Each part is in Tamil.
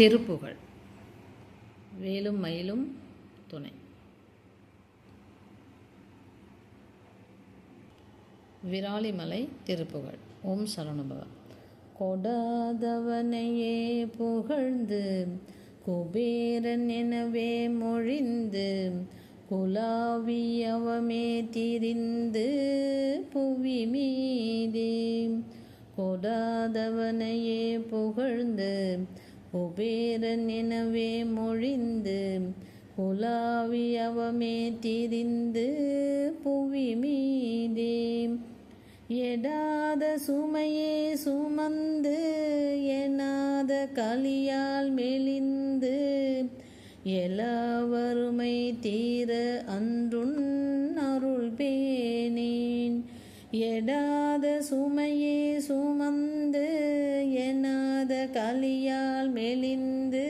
திருப்புகழ். வேலும் மயிலும் துணை. விராலிமலை திருப்புகழ். ஓம் சரணுபவ கொடாதவனையே புகழ்ந்து குபேரன் எனவே மொழிந்து குலாவியவமே திரிந்து புவி மீதே. கொடாதவனையே புகழ்ந்து குபேரன் எனவே மொழிந்து உலாவியவமே திரிந்து புவி மீதே. எடாத சுமையே சுமந்து எனாத கலியால் மெலிந்து எல்லாவருமை தீர அன்றுன் அருள் பேனேன். எடாத சுமையே சுமந்து எனாத கலியால் மெலிந்து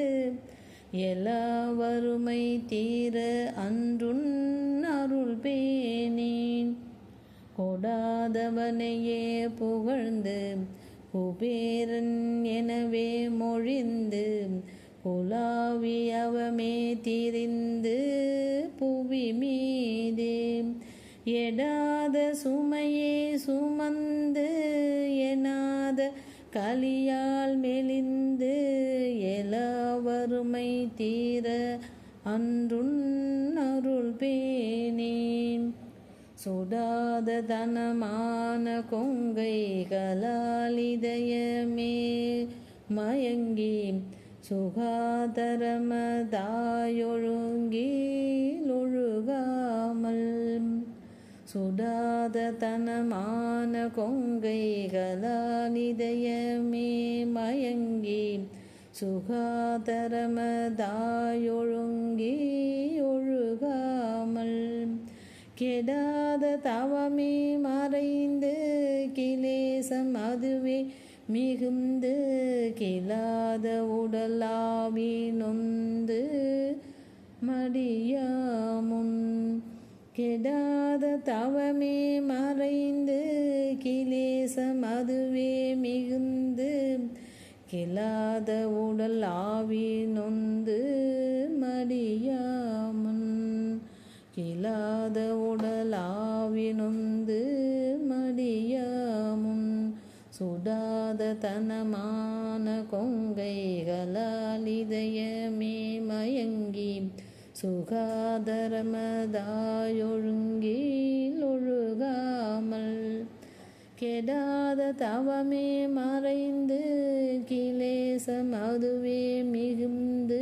வறுமை தீர அன்றுன் அருள் பேனேன் கொடாதவனையே புகழ்ந்து குபேரன் எனவே மொழிந்து குலாவி அவமே திரிந்து புவி மீதே. எடாத சுமையே சுமந்து எனாத கலியால் மெலிந்து எலவருமை தீர அன்றுன் அருள் பேனேன் சுடாத தனமான கொங்கைகளால் இதயமே மயங்கி சுகாதரமதாயொழுங்கீழொழுகாமல் சுடாத தனமான கொங்கைகளாலிதயமே மயங்கி சுகாதரமதாயொழுங்கி ஒழுகாமல் கெடாத தவமே மறைந்து கிலேசம் அதுவே மிகுந்து கிளாத உடலாவி நொந்து மடியாமுன் கெடாத தவமே மறைந்து கிலேசம் அதுவே மிகுந்து கிளாத உடல் ஆவி நொந்து மடியாமுன். கிளாத ஆவி நொந்து மடியாமுன். சுடாத தனமான கொங்கைகளால் இதயமே மயங்கி சுகாதரமதாயொழுங்கில் ஒழுகாமல் கெடாத தவமே மறைந்து கிலேசம் அதுவே மிகுந்து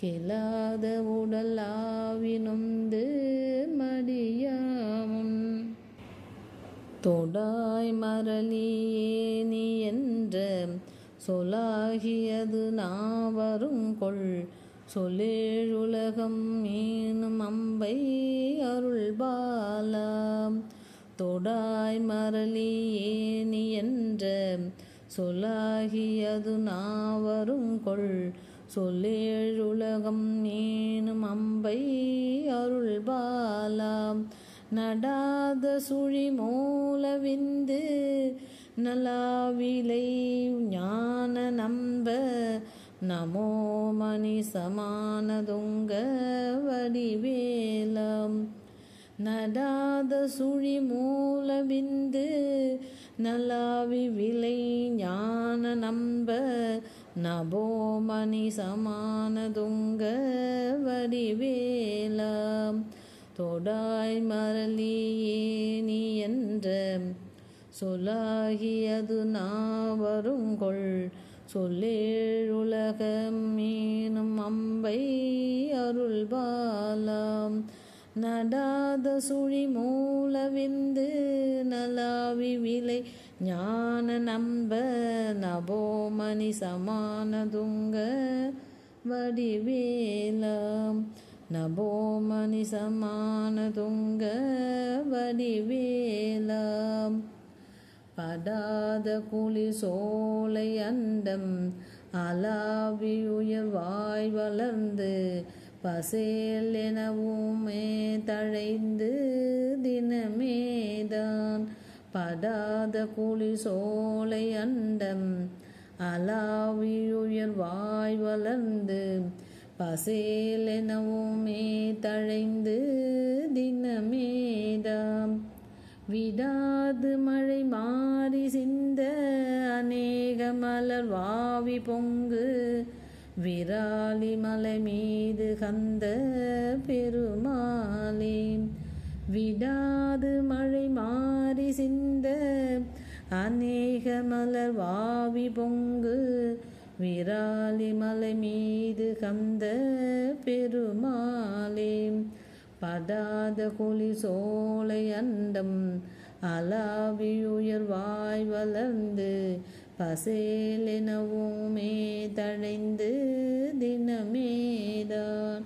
கிளாத உடல் ஆவினொந்து மடியாமும் தொடாய் மரளியே என்ற சொலாகியது நாவரும் கொள் சொல்லேழுலகம் மீனும் அம்பை அருள் பாலாம் தொடாய் மரளி ஏனி என்ற சொலாகியது நாவரும் கொள். சொல்லேழுலகம் மீனும் அம்பை அருள் பாலாம் நடாத சுழி மூலவிந்து நலாவிலை ஞான நம்ப நமோ மணி சமானதுங்க வடிவேலம். நடாத சுழி மூலவிந்து நலாவி விலை ஞான நம்ப. நபோமணி சமானதுங்க வடிவேலம். தொடாய் மரளியே நீ என்ற சொலாகியது நாவருங்கொள். சொல்லேழுலகம் மீனும் அம்பை அருள் பாலாம் நடாத சுழி மூலவிந்து நலாவி விலை ஞான நம்ப நபோமணி சமானதுங்க வடிவேலாம். நபோமணி சமானதுங்க வடிவேலாம். படாத குளி சோலை அண்டம் அலாவி உயர்வாய் வளர்ந்து பசேல் எனவுமே தழைந்து தினமேதான் படாத குளி சோலை அண்டம் அலாவி வாய் வளர்ந்து பசேல் எனவுமே தழைந்து தினமேதான் விடாது மழை மாறி சிந்த அநேக மலர் வாவி பொங்கு. விராலி மலை மீது கந்த பெருமாளே. விடாது மழை மாறி சிந்த அநேக மலர் வாவி பொங்கு. விராலி மலை மீது கந்த பெருமாளே. படாத குழி சோலை அண்டம் அலாவியுயர் வாய் வளர்ந்து பசேலெனவுமே தழைந்து தினமேதான்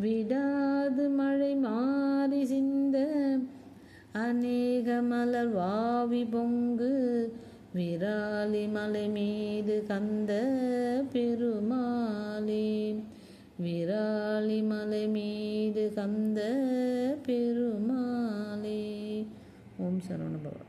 விடாது மழை மாறி சிந்த அநேக மலர் வாவி பொங்கு விராலி மலை மீது கந்த பெருமாளி. விராலி மலை மீது கந்த பெருமாளே. ஓம் சரவணபவா